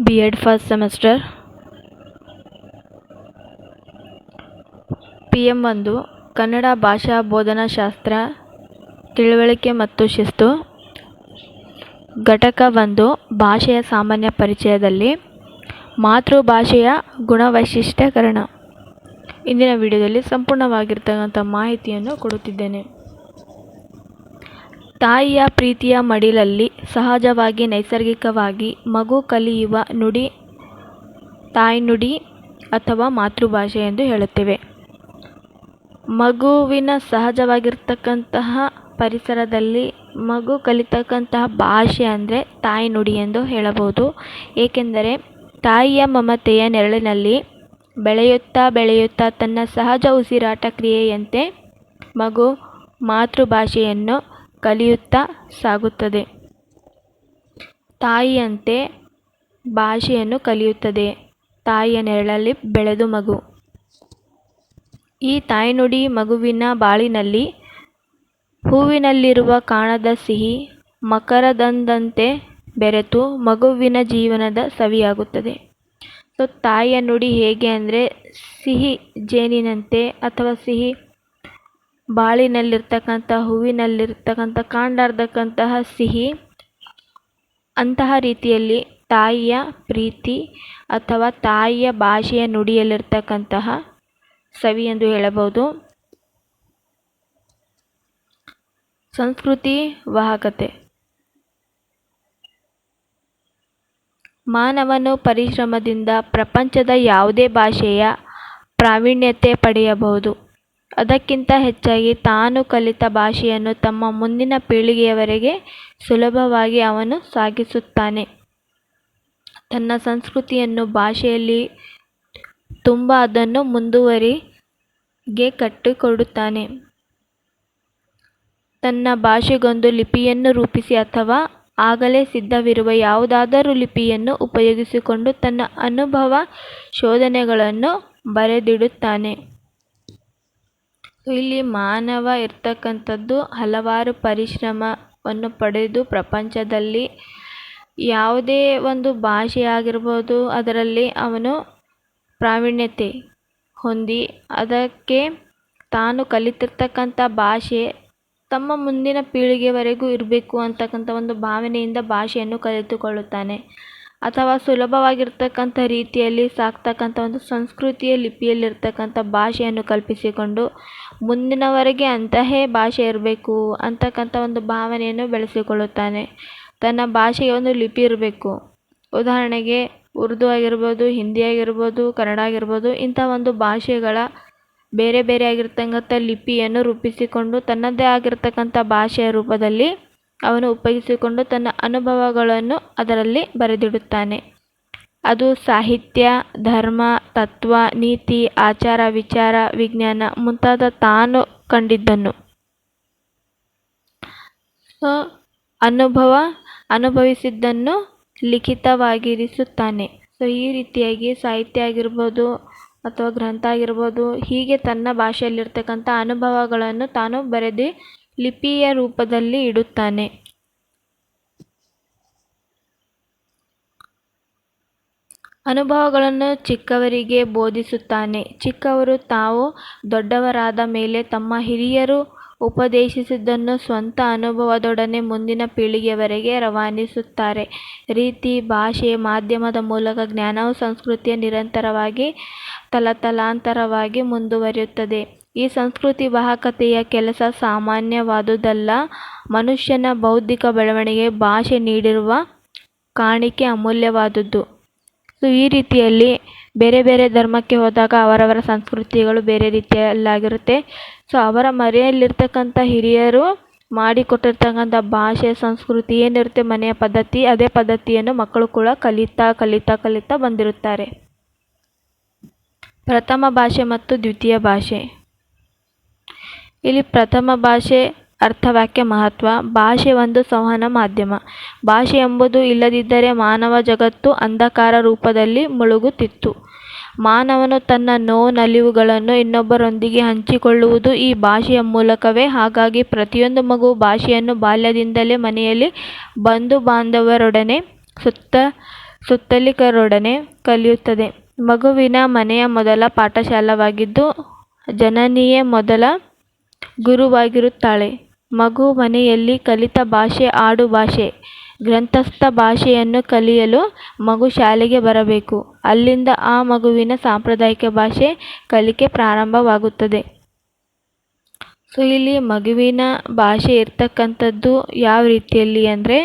B Ed first semester P M ಒಂದು ಕನ್ನಡ ಭಾಷಾ ಬೋಧನಾಶಾಸ್ತ್ರ ತಿಳುವಳಿಕೆ ಮತ್ತು ಶಿಸ್ತು ಘಟಕ ಒಂದು ಭಾಷೆಯ ಸಾಮಾನ್ಯ ಪರಿಚಯದಲ್ಲಿ ಮಾತೃಭಾಷೆಯ ಗುಣವೈಶಿಷ್ಟ್ಯಕರಣ ಇಂದಿನ ವಿಡಿಯೋದಲ್ಲಿ ಸಂಪೂರ್ಣವಾಗಿರ್ತಕ್ಕಂಥ ಮಾಹಿತಿಯನ್ನು ಕೊಡುತ್ತಿದ್ದೇನೆ. ತಾಯಿಯ ಪ್ರೀತಿಯ ಮಡಿಲಲ್ಲಿ ಸಹಜವಾಗಿ ನೈಸರ್ಗಿಕವಾಗಿ ಮಗು ಕಲಿಯುವ ನುಡಿ, ತಾಯ್ನುಡಿ ಅಥವಾ ಮಾತೃಭಾಷೆ ಎಂದು ಹೇಳುತ್ತೇವೆ. ಮಗುವಿನ ಸಹಜವಾಗಿರ್ತಕ್ಕಂತಹ ಪರಿಸರದಲ್ಲಿ ಮಗು ಕಲಿತಕ್ಕಂತಹ ಭಾಷೆ ಅಂದರೆ ತಾಯ್ನುಡಿ ಎಂದು ಹೇಳಬಹುದು. ಏಕೆಂದರೆ ತಾಯಿಯ ಮಮತೆಯ ನೆರಳಿನಲ್ಲಿ ಬೆಳೆಯುತ್ತಾ ಬೆಳೆಯುತ್ತಾ ತನ್ನ ಸಹಜ ಉಸಿರಾಟ ಕ್ರಿಯೆಯಂತೆ ಮಗು ಮಾತೃಭಾಷೆಯನ್ನು ಕಲಿಯುತ್ತಾ ಸಾಗುತ್ತದೆ. ತಾಯಿಯಂತೆ ಭಾಷೆಯನ್ನು ಕಲಿಯುತ್ತದೆ. ತಾಯಿಯ ನೆರಳಲ್ಲಿ ಬೆಳೆದು ಮಗು. ಈ ತಾಯ್ನುಡಿ ಮಗುವಿನ ಬಾಳಿನಲ್ಲಿ ಹೂವಿನಲ್ಲಿರುವ ಕಾಣದ ಸಿಹಿ ಮಕರದಂದಂತೆ ಬೆರೆತು ಮಗುವಿನ ಜೀವನದ ಸವಿಯಾಗುತ್ತದೆ. ಸೊ, ತಾಯಿಯ ನುಡಿ ಹೇಗೆ ಅಂದರೆ, ಸಿಹಿ ಜೇನಿನಂತೆ ಅಥವಾ ಸಿಹಿ ಬಾಳಿನಲ್ಲಿರ್ತಕ್ಕಂಥ, ಹೂವಿನಲ್ಲಿರ್ತಕ್ಕಂಥ ಕಾಂಡಾರ್ದಕ್ಕಂತಹ ಸಿಹಿ, ಅಂತಹ ರೀತಿಯಲ್ಲಿ ತಾಯಿಯ ಪ್ರೀತಿ ಅಥವಾ ತಾಯಿಯ ಭಾಷೆಯ ನುಡಿಯಲ್ಲಿರ್ತಕ್ಕಂತಹ ಸವಿ ಎಂದು ಹೇಳಬಹುದು. ಸಂಸ್ಕೃತಿ ವಾಹಕತೆ. ಮಾನವನು ಪರಿಶ್ರಮದಿಂದ ಪ್ರಪಂಚದ ಯಾವುದೇ ಭಾಷೆಯ ಪ್ರಾವೀಣ್ಯತೆ ಪಡೆಯಬಹುದು. ಅದಕ್ಕಿಂತ ಹೆಚ್ಚಾಗಿ ತಾನು ಕಲಿತ ಭಾಷೆಯನ್ನು ತಮ್ಮ ಮುಂದಿನ ಪೀಳಿಗೆಯವರೆಗೆ ಸುಲಭವಾಗಿ ಅವನು ಸಾಗಿಸುತ್ತಾನೆ. ತನ್ನ ಸಂಸ್ಕೃತಿಯನ್ನು ಭಾಷೆಯಲ್ಲಿ ತುಂಬ ಅದನ್ನು ಮುಂದುವರಿಗೆ ಕಟ್ಟಿಕೊಡುತ್ತಾನೆ. ತನ್ನ ಭಾಷೆಗೊಂದು ಲಿಪಿಯನ್ನು ರೂಪಿಸಿ ಅಥವಾ ಆಗಲೇ ಸಿದ್ಧವಿರುವ ಯಾವುದಾದರೂ ಲಿಪಿಯನ್ನು ಉಪಯೋಗಿಸಿಕೊಂಡು ತನ್ನ ಅನುಭವ ಶೋಧನೆಗಳನ್ನು ಬರೆದಿಡುತ್ತಾನೆ. ಇಲ್ಲಿ ಮಾನವ ಇರ್ತಕ್ಕಂಥದ್ದು ಹಲವಾರು ಪರಿಶ್ರಮವನ್ನು ಪಡೆದು ಪ್ರಪಂಚದಲ್ಲಿ ಯಾವುದೇ ಒಂದು ಭಾಷೆ ಆಗಿರ್ಬೋದು ಅದರಲ್ಲಿ ಅವನು ಪ್ರಾವೀಣ್ಯತೆ ಹೊಂದಿ, ಅದಕ್ಕೆ ತಾನು ಕಲಿತಿರ್ತಕ್ಕಂಥ ಭಾಷೆ ತಮ್ಮ ಮುಂದಿನ ಪೀಳಿಗೆವರೆಗೂ ಇರಬೇಕು ಅಂತಕ್ಕಂಥ ಒಂದು ಭಾವನೆಯಿಂದ ಭಾಷೆಯನ್ನು ಕಲಿತುಕೊಳ್ಳುತ್ತಾನೆ. ಅಥವಾ ಸುಲಭವಾಗಿರ್ತಕ್ಕಂಥ ರೀತಿಯಲ್ಲಿ ಸಾಕ್ತಕ್ಕಂಥ ಒಂದು ಸಂಸ್ಕೃತಿಯ ಲಿಪಿಯಲ್ಲಿರ್ತಕ್ಕಂಥ ಭಾಷೆಯನ್ನು ಕಲ್ಪಿಸಿಕೊಂಡು ಮುಂದಿನವರೆಗೆ ಅಂತಹೇ ಭಾಷೆ ಇರಬೇಕು ಅಂತಕ್ಕಂಥ ಒಂದು ಭಾವನೆಯನ್ನು ಬೆಳೆಸಿಕೊಳ್ಳುತ್ತಾನೆ. ತನ್ನ ಭಾಷೆಗೆ ಒಂದು ಲಿಪಿ ಇರಬೇಕು. ಉದಾಹರಣೆಗೆ, ಉರ್ದು ಆಗಿರ್ಬೋದು, ಹಿಂದಿ ಆಗಿರ್ಬೋದು, ಕನ್ನಡ ಆಗಿರ್ಬೋದು, ಇಂಥ ಒಂದು ಭಾಷೆಗಳ ಬೇರೆ ಬೇರೆ ಆಗಿರ್ತಕ್ಕಂಥ ಲಿಪಿಯನ್ನು ರೂಪಿಸಿಕೊಂಡು ತನ್ನದೇ ಆಗಿರ್ತಕ್ಕಂಥ ಭಾಷೆಯ ರೂಪದಲ್ಲಿ ಅವನು ಉಪಯೋಗಿಸಿಕೊಂಡು ತನ್ನ ಅನುಭವಗಳನ್ನು ಅದರಲ್ಲಿ ಬರೆದಿಡುತ್ತಾನೆ. ಅದು ಸಾಹಿತ್ಯ, ಧರ್ಮ, ತತ್ವ, ನೀತಿ, ಆಚಾರ, ವಿಚಾರ, ವಿಜ್ಞಾನ ಮುಂತಾದ ತಾನು ಕಂಡಿದ್ದನ್ನು. ಸೊ ಅನುಭವ ಅನುಭವಿಸಿದ್ದನ್ನು ಲಿಖಿತವಾಗಿರಿಸುತ್ತಾನೆ. ಸೊ, ಈ ರೀತಿಯಾಗಿ ಸಾಹಿತ್ಯ ಆಗಿರ್ಬೋದು ಅಥವಾ ಗ್ರಂಥ ಆಗಿರ್ಬೋದು ಹೀಗೆ ತನ್ನ ಭಾಷೆಯಲ್ಲಿರ್ತಕ್ಕಂಥ ಅನುಭವಗಳನ್ನು ತಾನು ಬರೆದು ಲಿಪಿಯ ರೂಪದಲ್ಲಿ ಇಡುತ್ತಾನೆ. ಅನುಭವಗಳನ್ನು ಚಿಕ್ಕವರಿಗೆ ಬೋಧಿಸುತ್ತಾನೆ. ಚಿಕ್ಕವರು ತಾವು ದೊಡ್ಡವರಾದ ಮೇಲೆ ತಮ್ಮ ಹಿರಿಯರು ಉಪದೇಶಿಸಿದ್ದನ್ನು ಸ್ವಂತ ಅನುಭವದೊಡನೆ ಮುಂದಿನ ಪೀಳಿಗೆಯವರೆಗೆ ರವಾನಿಸುತ್ತಾರೆ. ರೀತಿ, ಭಾಷೆ, ಮಾಧ್ಯಮದ ಮೂಲಕ ಜ್ಞಾನವು ಸಂಸ್ಕೃತಿಯ ನಿರಂತರವಾಗಿ, ತಲತಲಾಂತರವಾಗಿ ಮುಂದುವರಿಯುತ್ತದೆ. ಈ ಸಂಸ್ಕೃತಿ ವಾಹಕತೆಯ ಕೆಲಸ ಸಾಮಾನ್ಯವಾದುದಲ್ಲ. ಮನುಷ್ಯನ ಬೌದ್ಧಿಕ ಬೆಳವಣಿಗೆ ಭಾಷೆ ನೀಡಿರುವ ಕಾಣಿಕೆ ಅಮೂಲ್ಯವಾದುದು ಸೊ, ಈ ರೀತಿಯಲ್ಲಿ ಬೇರೆ ಬೇರೆ ಧರ್ಮಕ್ಕೆ ಹೋದಾಗ ಅವರವರ ಸಂಸ್ಕೃತಿಗಳು ಬೇರೆ ರೀತಿಯಲ್ಲಾಗಿರುತ್ತೆ. ಸೊ, ಅವರ ಮರೆಯಲ್ಲಿರ್ತಕ್ಕಂಥ ಹಿರಿಯರು ಮಾಡಿಕೊಟ್ಟಿರ್ತಕ್ಕಂಥ ಭಾಷೆ, ಸಂಸ್ಕೃತಿ ಏನಿರುತ್ತೆ ಮನೆಯ ಪದ್ಧತಿ, ಅದೇ ಪದ್ಧತಿಯನ್ನು ಮಕ್ಕಳು ಕೂಡ ಕಲಿತಾ ಕಲಿತಾ ಕಲಿತಾ ಬಂದಿರುತ್ತಾರೆ. ಪ್ರಥಮ ಭಾಷೆ ಮತ್ತು ದ್ವಿತೀಯ ಭಾಷೆ. ಇಲ್ಲಿ ಪ್ರಥಮ ಭಾಷೆ ಅರ್ಥವಾಕ್ಯ ಮಹತ್ವ. ಭಾಷೆ ಒಂದು ಸಂವಹನ ಮಾಧ್ಯಮ. ಭಾಷೆ ಎಂಬುದು ಇಲ್ಲದಿದ್ದರೆ ಮಾನವ ಜಗತ್ತು ಅಂಧಕಾರ ರೂಪದಲ್ಲಿ ಮುಳುಗುತ್ತಿತ್ತು. ಮಾನವನು ತನ್ನ ನೋವು ನಲಿವುಗಳನ್ನು ಇನ್ನೊಬ್ಬರೊಂದಿಗೆ ಹಂಚಿಕೊಳ್ಳುವುದು ಈ ಭಾಷೆಯ ಮೂಲಕವೇ. ಹಾಗಾಗಿ ಪ್ರತಿಯೊಂದು ಮಗು ಭಾಷೆಯನ್ನು ಬಾಲ್ಯದಿಂದಲೇ ಮನೆಯಲ್ಲಿ ಬಂಧು ಬಾಂಧವರೊಡನೆ ಸುತ್ತ ಸುತ್ತಲಿಕರೊಡನೆ ಕಲಿಯುತ್ತದೆ. ಮಗುವಿನ ಮನೆಯ ಮೊದಲ ಪಾಠಶಾಲವಾಗಿದ್ದು, ಜನನಿಯೇ ಮೊದಲ ಗುರುವಾಗಿರುತ್ತಾಳೆ. ಮಗು ಮನೆಯಲ್ಲಿ ಕಲಿತ ಭಾಷೆ ಆಡು ಭಾಷೆ. ಗ್ರಂಥಸ್ಥ ಭಾಷೆಯನ್ನು ಕಲಿಯಲು ಮಗು ಶಾಲೆಗೆ ಬರಬೇಕು. ಅಲ್ಲಿಂದ ಆ ಮಗುವಿನ ಸಾಂಪ್ರದಾಯಿಕ ಭಾಷೆ ಕಲಿಕೆ ಪ್ರಾರಂಭವಾಗುತ್ತದೆ. ಸೊ ಇಲ್ಲಿ ಮಗುವಿನ ಭಾಷೆ ಇರ್ತಕ್ಕಂಥದ್ದು ಯಾವ ರೀತಿಯಲ್ಲಿ ಅಂದರೆ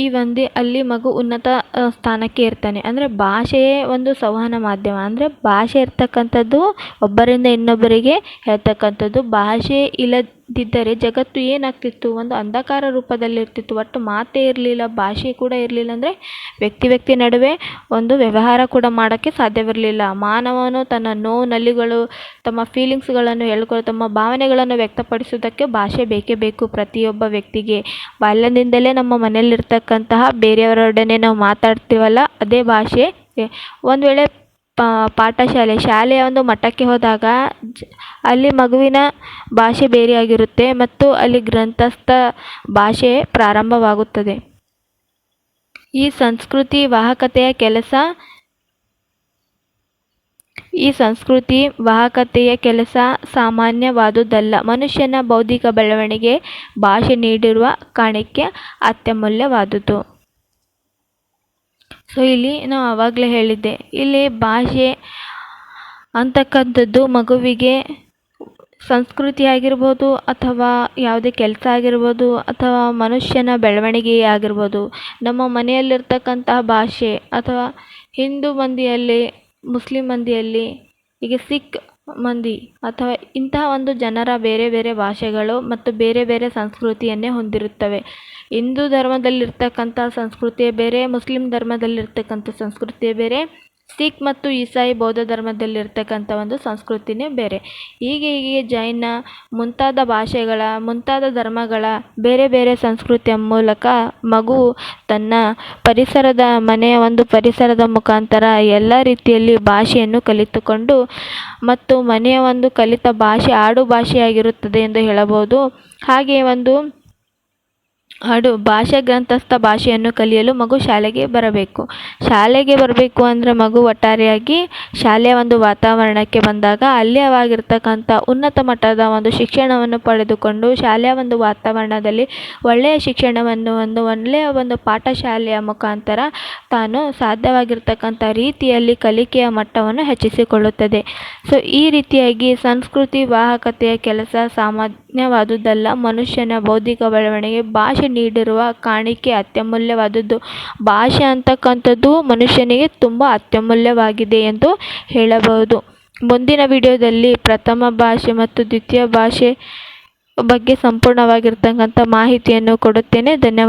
ಈ ಒಂದು ಅಲ್ಲಿ ಮಗು ಉನ್ನತ ಸ್ಥಾನಕ್ಕೆ ಇರ್ತಾನೆ. ಅಂದರೆ ಭಾಷೆಯೇ ಒಂದು ಸಂವಹನ ಮಾಧ್ಯಮ. ಅಂದರೆ ಭಾಷೆ ಇರ್ತಕ್ಕಂಥದ್ದು ಒಬ್ಬರಿಂದ ಇನ್ನೊಬ್ಬರಿಗೆ ಹೇಳ್ತಕ್ಕಂಥದ್ದು. ಭಾಷೆ ಇಲ್ಲದಿದ್ದರೆ ಜಗತ್ತು ಏನಾಗ್ತಿತ್ತು? ಒಂದು ಅಂಧಕಾರ ರೂಪದಲ್ಲಿ ಇರ್ತಿತ್ತು ಒಟ್ಟು ಮಾತೇ ಇರಲಿಲ್ಲ, ಭಾಷೆ ಕೂಡ ಇರಲಿಲ್ಲ ಅಂದರೆ ವ್ಯಕ್ತಿ ವ್ಯಕ್ತಿ ನಡುವೆ ಒಂದು ವ್ಯವಹಾರ ಕೂಡ ಮಾಡೋಕ್ಕೆ ಸಾಧ್ಯವಿರಲಿಲ್ಲ. ಮಾನವನು ತನ್ನ ನೋವು ನಲಿಗಳು, ತಮ್ಮ ಫೀಲಿಂಗ್ಸ್ಗಳನ್ನು ಹೇಳ್ಕೊಳ್ಳೋ ತಮ್ಮ ಭಾವನೆಗಳನ್ನು ವ್ಯಕ್ತಪಡಿಸೋದಕ್ಕೆ ಭಾಷೆ ಬೇಕೇ ಬೇಕು ಪ್ರತಿಯೊಬ್ಬ ವ್ಯಕ್ತಿಗೆ. ಬಾಲ್ಯದಿಂದಲೇ ನಮ್ಮ ಮನೆಯಲ್ಲಿರ್ತಕ್ಕಂತಹ ಬೇರೆಯವರೊಡನೆ ನಾವು ಮಾತಾಡ್ತೀವಲ್ಲ, ಅದೇ ಭಾಷೆ. ಒಂದು ವೇಳೆ ಪಾಠಶಾಲೆ. ಶಾಲೆಯ ಒಂದು ಮಟ್ಟಕ್ಕೆ ಹೋದಾಗ ಅಲ್ಲಿ ಮಗುವಿನ ಭಾಷೆ ಬೇರೆಯಾಗಿರುತ್ತೆ ಮತ್ತು ಅಲ್ಲಿ ಗ್ರಂಥಸ್ಥ ಭಾಷೆ ಪ್ರಾರಂಭವಾಗುತ್ತದೆ. ಈ ಸಂಸ್ಕೃತಿ ವಾಹಕತೆಯ ಕೆಲಸ, ಈ ಸಂಸ್ಕೃತಿ ವಾಹಕತೆಯ ಕೆಲಸ ಸಾಮಾನ್ಯವಾದುದಲ್ಲ. ಮನುಷ್ಯನ ಬೌದ್ಧಿಕ ಬೆಳವಣಿಗೆ ಭಾಷೆ ನೀಡಿರುವ ಕಾಣಿಕೆ ಅತ್ಯಮೂಲ್ಯವಾದುದು. ಸೊ ಇಲ್ಲಿ ನಾವು ಆವಾಗಲೇ ಹೇಳಿದ್ದೆ, ಇಲ್ಲಿ ಭಾಷೆ ಅಂತಕ್ಕಂಥದ್ದು ಮಗುವಿಗೆ ಸಂಸ್ಕೃತಿ ಆಗಿರ್ಬೋದು ಅಥವಾ ಯಾವುದೇ ಕೆಲಸ ಆಗಿರ್ಬೋದು ಅಥವಾ ಮನುಷ್ಯನ ಬೆಳವಣಿಗೆ ಆಗಿರ್ಬೋದು, ನಮ್ಮ ಮನೆಯಲ್ಲಿರ್ತಕ್ಕಂತಹ ಭಾಷೆ ಅಥವಾ ಹಿಂದೂ ಮಂದಿಯಲ್ಲಿ, ಮುಸ್ಲಿಂ ಮಂದಿಯಲ್ಲಿ ಈಗ ಸಿಖ್ ಮಂದಿ ಅಥವಾ ಇಂತಹ ಒಂದು ಜನರ ಬೇರೆ ಬೇರೆ ಭಾಷೆಗಳು ಮತ್ತು ಬೇರೆ ಬೇರೆ ಸಂಸ್ಕೃತಿಯನ್ನೇ ಹೊಂದಿರುತ್ತವೆ. ಹಿಂದೂ ಧರ್ಮದಲ್ಲಿರ್ತಕ್ಕಂಥ ಸಂಸ್ಕೃತಿಯೇ ಬೇರೆ, ಮುಸ್ಲಿಂ ಧರ್ಮದಲ್ಲಿರ್ತಕ್ಕಂಥ ಸಂಸ್ಕೃತಿಯೇ ಬೇರೆ. ಸಿಖ್ ಮತ್ತು ಇಸಾಯಿ ಬೌದ್ಧ ಧರ್ಮದಲ್ಲಿರ್ತಕ್ಕಂಥ ಒಂದು ಸಂಸ್ಕೃತಿನೇ ಬೇರೆ. ಹೀಗೆ ಹೀಗೆ ಜೈನ, ಮುಂತಾದ ಭಾಷೆಗಳ, ಮುಂತಾದ ಧರ್ಮಗಳ ಬೇರೆ ಬೇರೆ ಸಂಸ್ಕೃತಿಯ ಮೂಲಕ ಮಗು ತನ್ನ ಪರಿಸರದ ಮನೆಯ ಒಂದು ಪರಿಸರದ ಮುಖಾಂತರ ಎಲ್ಲ ರೀತಿಯಲ್ಲಿ ಭಾಷೆಯನ್ನು ಕಲಿತುಕೊಂಡು ಮತ್ತು ಮನೆಯ ಒಂದು ಕಲಿತ ಭಾಷೆ ಆಡು ಭಾಷೆಯಾಗಿರುತ್ತದೆ ಎಂದು ಹೇಳಬಹುದು. ಹಾಗೆ ಒಂದು ಹಾಡು ಭಾಷೆ ಗ್ರಂಥಸ್ಥ ಭಾಷೆಯನ್ನು ಕಲಿಯಲು ಮಗು ಶಾಲೆಗೆ ಬರಬೇಕು. ಶಾಲೆಗೆ ಬರಬೇಕು ಅಂದರೆ ಮಗು ಒಟ್ಟಾರೆಯಾಗಿ ಶಾಲೆಯ ಒಂದು ವಾತಾವರಣಕ್ಕೆ ಬಂದಾಗ ಅಲ್ಲಿಯವಾಗಿರ್ತಕ್ಕಂಥ ಉನ್ನತ ಮಟ್ಟದ ಒಂದು ಶಿಕ್ಷಣವನ್ನು ಪಡೆದುಕೊಂಡು ಶಾಲೆಯ ಒಂದು ವಾತಾವರಣದಲ್ಲಿ ಒಳ್ಳೆಯ ಶಿಕ್ಷಣವನ್ನು ಒಂದು ಒಳ್ಳೆಯ ಒಂದು ಪಾಠಶಾಲೆಯ ಮುಖಾಂತರ ತಾನು ಸಾಧ್ಯವಾಗಿರ್ತಕ್ಕಂಥ ರೀತಿಯಲ್ಲಿ ಕಲಿಕೆಯ ಮಟ್ಟವನ್ನು ಹೆಚ್ಚಿಸಿಕೊಳ್ಳುತ್ತದೆ. ಸೊ ಈ ರೀತಿಯಾಗಿ ಸಂಸ್ಕೃತಿ ವಾಹಕತೆಯ ಕೆಲಸ ಸಾಮಾನ್ಯವಾದುದಲ್ಲ. ಮನುಷ್ಯನ ಬೌದ್ಧಿಕ ಬೆಳವಣಿಗೆ ಭಾಷೆ ನೀಡಿರುವ ಕಾಣಿಕೆ ಅತ್ಯಮೂಲ್ಯವಾದದ್ದು. ಭಾಷೆ ಅಂತಕ್ಕಂಥದ್ದು ಮನುಷ್ಯನಿಗೆ ತುಂಬ ಅತ್ಯಮೂಲ್ಯವಾಗಿದೆ ಎಂದು ಹೇಳಬಹುದು. ಮುಂದಿನ ವಿಡಿಯೋದಲ್ಲಿ ಪ್ರಥಮ ಭಾಷೆ ಮತ್ತು ದ್ವಿತೀಯ ಭಾಷೆ ಬಗ್ಗೆ ಸಂಪೂರ್ಣವಾಗಿರ್ತಕ್ಕಂಥ ಮಾಹಿತಿಯನ್ನು ಕೊಡುತ್ತೇನೆ. ಧನ್ಯವಾದ.